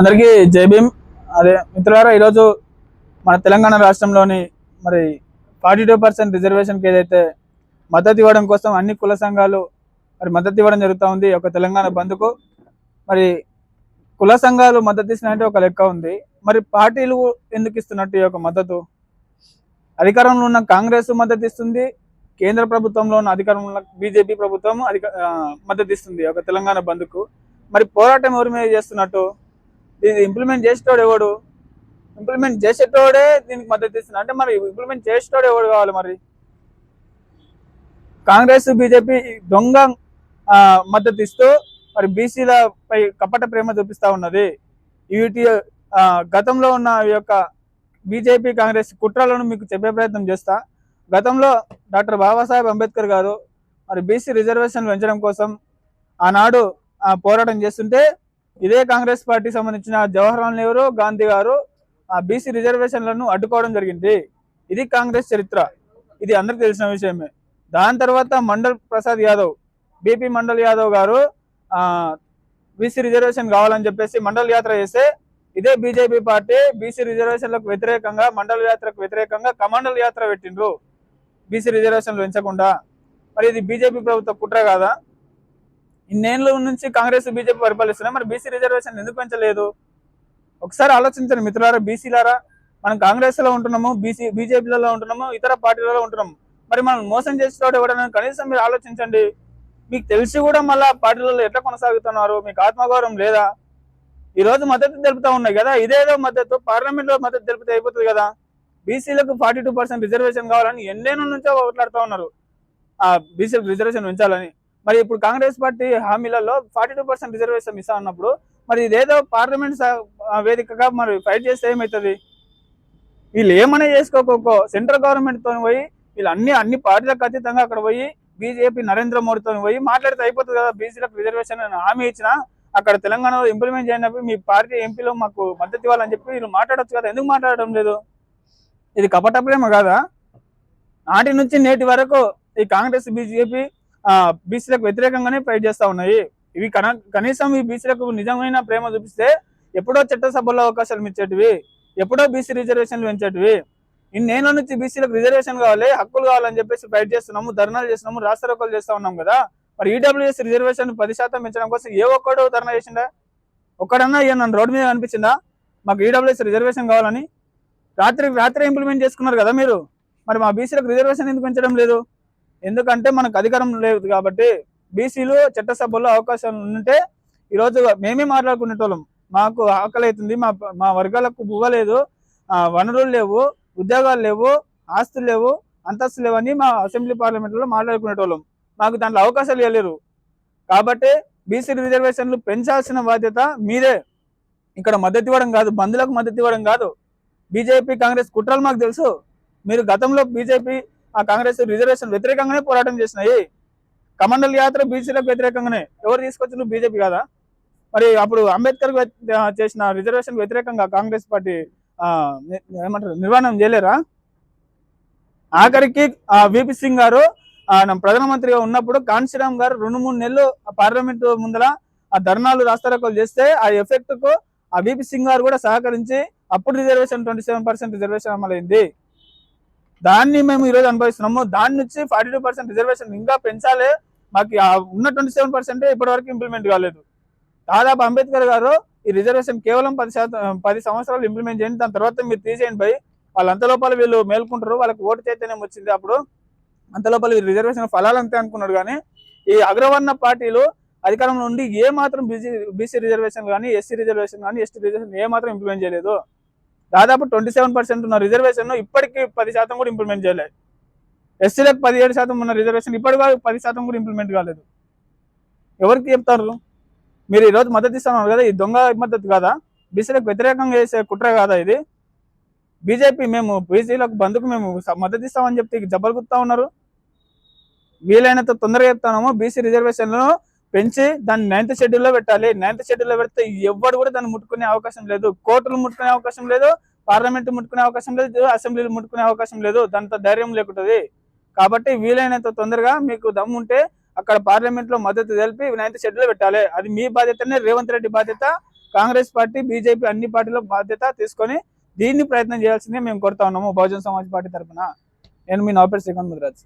అందరికీ జై భీమ్. అదే మిత్రులారా ఈరోజు మన తెలంగాణ రాష్ట్రంలోని మరి ఫార్టీ టూ పర్సెంట్ రిజర్వేషన్కి ఏదైతే మద్దతు ఇవ్వడం కోసం అన్ని కుల సంఘాలు మరి మద్దతు ఇవ్వడం జరుగుతూ ఉంది ఒక తెలంగాణ బంద్కు. మరి కుల సంఘాలు మద్దతు ఇస్తున్నాయంటే ఒక లెక్క ఉంది. మరి పార్టీలు ఎందుకు ఇస్తున్నట్టు ఈ యొక్క మద్దతు? అధికారంలో ఉన్న కాంగ్రెస్ మద్దతు ఇస్తుంది కేంద్ర ప్రభుత్వంలో ఉన్న అధికారంలో ఉన్న బీజేపీ ప్రభుత్వం అధిక మద్దతు ఇస్తుంది ఒక తెలంగాణ బంద్కు. మరి పోరాటం ఎవరి మీద చేస్తున్నట్టు? దీన్ని ఇంప్లిమెంట్ చేసేటోడు ఎవడు? ఇంప్లిమెంట్ చేసేటోడే దీనికి మద్దతు ఇస్తున్నా అంటే మరి ఇంప్లిమెంట్ చేసేటోడు ఎవడు కావాలి మరి? కాంగ్రెస్ బీజేపీ దొంగ మద్దతు ఇస్తూ మరి బీసీలపై కపట ప్రేమ చూపిస్తా ఉన్నది. వీటి గతంలో ఉన్న ఈ యొక్క బీజేపీ కాంగ్రెస్ కుట్రలను మీకు చెప్పే ప్రయత్నం చేస్తా. గతంలో డాక్టర్ బాబాసాహెబ్ అంబేద్కర్ గారు మరి బీసీ రిజర్వేషన్ పెంచడం కోసం ఆనాడు ఆ, పోరాటం చేస్తుంటే ఇదే కాంగ్రెస్ పార్టీ సంబంధించిన జవహర్లాల్ నెహ్రూ గాంధీ గారు ఆ బీసీ రిజర్వేషన్లను అడ్డుకోవడం జరిగింది. ఇది కాంగ్రెస్ చరిత్ర. ఇది అందరికి తెలిసిన విషయమే. దాని తర్వాత మండల్ ప్రసాద్ యాదవ్ బీపీ మండల్ యాదవ్ గారు ఆ బీసీ రిజర్వేషన్ కావాలని చెప్పేసి మండల్ యాత్ర చేస్తే ఇదే బీజేపీ పార్టీ బీసీ రిజర్వేషన్లకు వ్యతిరేకంగా మండల యాత్రకు వ్యతిరేకంగా కమండల్ యాత్ర పెట్టిండ్రు. బీసీ రిజర్వేషన్లు పెంచకుండా. మరి ఇది బీజేపీ ప్రభుత్వ కుట్ర కాదా? ఇన్నేళ్ళ నుంచి కాంగ్రెస్ బీజేపీ పరిపాలిస్తున్నాయి. మరి బీసీ రిజర్వేషన్ ఎందుకు పెంచలేదు? ఒకసారి ఆలోచించండి మిత్రులారా బీసీలారా మనం కాంగ్రెస్లో ఉంటున్నాము బీసీ బీజేపీలలో ఉంటున్నాము ఇతర పార్టీలలో ఉంటున్నాము. మరి మనం మోసం చేసేటోడు ఎవడన్నా కనీసం మీరు ఆలోచించండి. మీకు తెలిసి కూడా మళ్ళీ పార్టీలలో ఎట్లా కొనసాగుతున్నారు? మీకు ఆత్మగౌరవం లేదా? ఈ రోజు మద్దతు తెలుపుతా ఉన్నాయి కదా ఇదేదో మద్దతు పార్లమెంట్లో మద్దతు తెలిపితే అయిపోతుంది కదా. బీసీలకు ఫార్టీ టూ పర్సెంట్ రిజర్వేషన్ కావాలని ఎన్నేళ్ళ నుంచో మాట్లాడుతూ ఉన్నారు. ఆ బీసీలకు రిజర్వేషన్ ఉంచాలని. మరి ఇప్పుడు కాంగ్రెస్ పార్టీ హామీలలో ఫార్టీ టూ పర్సెంట్ రిజర్వేషన్ ఇస్తా ఉన్నప్పుడు మరి ఇదేదో పార్లమెంట్ వేదికగా మరి ఫైట్ చేస్తే ఏమవుతుంది వీళ్ళు ఏమనే చేసుకోకో సెంట్రల్ గవర్నమెంట్తో పోయి వీళ్ళు అన్ని అన్ని పార్టీలకు అతీతంగా అక్కడ పోయి బీజేపీ నరేంద్ర మోడీతో పోయి మాట్లాడితే అయిపోతుంది కదా బీసీలకు రిజర్వేషన్ అని హామీ ఇచ్చిన అక్కడ తెలంగాణలో ఇంప్లిమెంట్ చేయనప్పుడు మీ పార్టీ ఎంపీలో మాకు మద్దతు ఇవ్వాలని చెప్పి వీళ్ళు మాట్లాడొచ్చు కదా. ఎందుకు మాట్లాడడం లేదు? ఇది కపట ప్రేమ కాదా? నాటి నుంచి నేటి వరకు ఈ కాంగ్రెస్ బీజేపీ బీసీలకు వ్యతిరేకంగానే ఫైట్ చేస్తా ఉన్నాయి. ఇవి కన కనీసం ఈ బీసీలకు నిజమైన ప్రేమ చూపిస్తే ఎప్పుడో చట్టసభల్లో అవకాశాలు ఇచ్చేటివి ఎప్పుడో బీసీ రిజర్వేషన్లు పెంచేటివి. నేను నుంచి బీసీలకు రిజర్వేషన్ కావాలి హక్కులు కావాలని చెప్పేసి ఫైట్ చేస్తున్నాము ధర్నాలు చేస్తున్నాము రాష్ట్రోకలు చేస్తా ఉన్నాం కదా. మరి ఈడబ్ల్యూఎస్ రిజర్వేషన్ పది శాతం పెంచడం కోసం ఏ ఒక్కడో ధర్నా చేసిండే? ఒక్కడన్నా ఇక నన్ను రోడ్డు మీద కనిపించిందా? మాకు ఈడబ్ల్యూఎస్ రిజర్వేషన్ కావాలని? రాత్రి రాత్రి ఇంప్లిమెంట్ చేసుకున్నారు కదా మీరు. మరి మా బీసీలకు రిజర్వేషన్ ఎందుకు పెంచడం లేదు? ఎందుకంటే మనకు అధికారం లేదు కాబట్టి బీసీలు చట్టసభల్లో అవకాశం ఉంటే ఈరోజు మేమే మాట్లాడుకునేటోళ్ళం. మాకు ఆకలి అవుతుంది మా మా వర్గాలకు బువ్వలేదు వనరులు లేవు ఉద్యోగాలు లేవు ఆస్తులు లేవు అంతస్తులు లేవని మా అసెంబ్లీ పార్లమెంట్లో మాట్లాడుకునేటోళ్ళం. మాకు దాంట్లో అవకాశాలు ఇవ్వలేరు. కాబట్టి బీసీ రిజర్వేషన్లు పెంచాల్సిన బాధ్యత మీదే. ఇక్కడ మద్దతు ఇవ్వడం కాదు బంధులకు మద్దతు ఇవ్వడం కాదు. బీజేపీ కాంగ్రెస్ కుట్రలు మాకు తెలుసు. మీరు గతంలో బీజేపీ ఆ కాంగ్రెస్ రిజర్వేషన్ వ్యతిరేకంగానే పోరాటం చేసినాయి కమండల్ యాత్ర బీసీలకు వ్యతిరేకంగానే. ఎవరు తీసుకొచ్చిన బీజేపీ కదా? మరి అప్పుడు అంబేద్కర్ చేసిన రిజర్వేషన్ వ్యతిరేకంగా కాంగ్రెస్ పార్టీ ఏమంటారు? నిర్మాణం చేయలేరా? ఆఖరికి ఆ విపి సింగ్ గారు ప్రధానమంత్రిగా ఉన్నప్పుడు కాన్శీరామ్ గారు రెండు మూడు నెలలు పార్లమెంటు పార్లమెంట్ ముందర ఆ ధర్నాలు రాస్తారోకలు చేస్తే ఆ ఎఫెక్ట్కు ఆ విపి సింగ్ గారు కూడా సహకరించి అప్పుడు reservation twenty seven percent reservation అమలైంది. దాన్ని మేము ఈరోజు అనుభవిస్తున్నాము. దాని నుంచి ఫార్టీ టూ పర్సెంట్ రిజర్వేషన్ ఇంకా పెంచాలి. మాకు ఆ ఉన్న ట్వంటీ సెవెన్ పర్సెంట్ ఇప్పటివరకు ఇంప్లిమెంట్ కాలేదు. దాదాపు అంబేద్కర్ గారు ఈ రిజర్వేషన్ కేవలం పది శాతం పది సంవత్సరాలు ఇంప్లిమెంట్ చేయండి. దాని తర్వాత మీరు తీసేయండి పోయి వాళ్ళు అంత లోపల వీళ్ళు మేల్కుంటారు. వాళ్ళకి ఓటు చైతన్యం వచ్చింది అప్పుడు. అంత లోపల ఈ రిజర్వేషన్ ఫలాలు అంతే అనుకున్నాడు కానీ ఈ అగ్రవర్ణ పార్టీలు అధికారంలో ఉండి ఏ మాత్రం బీసీ బీసీ రిజర్వేషన్ కానీ ఎస్సీ రిజర్వేషన్ కానీ ఎస్టీ రిజర్వేషన్ ఏ మాత్రం ఇంప్లిమెంట్ చేయలేదు. దాదాపు ట్వంటీ సెవెన్ పర్సెంట్ ఉన్న రిజర్వేషన్ ఇప్పటికీ పది శాతం కూడా ఇంప్లిమెంట్ చేయలేదు. ఎస్సీలకు పదిహేడు శాతం ఉన్న రిజర్వేషన్ ఇప్పటి పది శాతం కూడా ఇంప్లిమెంట్ కాలేదు. ఎవరికి చెప్తారు? మీరు ఈరోజు మద్దతు ఇస్తున్నారు కదా ఈ దొంగ మద్దతు కాదా? బీసీలకు వ్యతిరేకంగా చేసే కుట్ర కాదా ఇది? బీజేపీ మేము బీసీలకు బంధుకు మేము మద్దతు ఇస్తామని చెప్తే జబ్బలు గుర్తా ఉన్నారు. వీలైనంత తొందరగా చెప్తాము బీసీ రిజర్వేషన్లను పెంచి దాన్ని నైన్త్ షెడ్యూల్లో పెట్టాలి. నైన్త్ షెడ్యూల్లో పెడితే ఎవ్వడు కూడా దాన్ని ముట్టుకునే అవకాశం లేదు. కోర్టులు ముట్టుకునే అవకాశం లేదు. పార్లమెంట్ ముట్టుకునే అవకాశం లేదు. అసెంబ్లీలు ముట్టుకునే అవకాశం లేదు. దాంతో ధైర్యం లేకుంటుంది. కాబట్టి వీలైనంత తొందరగా మీకు దమ్ము ఉంటే అక్కడ పార్లమెంట్లో మద్దతు తెలిపి నైన్త్ షెడ్యూల్ పెట్టాలి. అది మీ బాధ్యతనే. రేవంత్ రెడ్డి బాధ్యత. కాంగ్రెస్ పార్టీ బీజేపీ అన్ని పార్టీల బాధ్యత తీసుకొని దీన్ని ప్రయత్నం చేయాల్సిందే మేము కోరుతా ఉన్నాము. బహుజన్ సమాజ్ పార్టీ తరఫున నేను మీ నవపేట శ్రీకాంత్ ముద్రాజ్.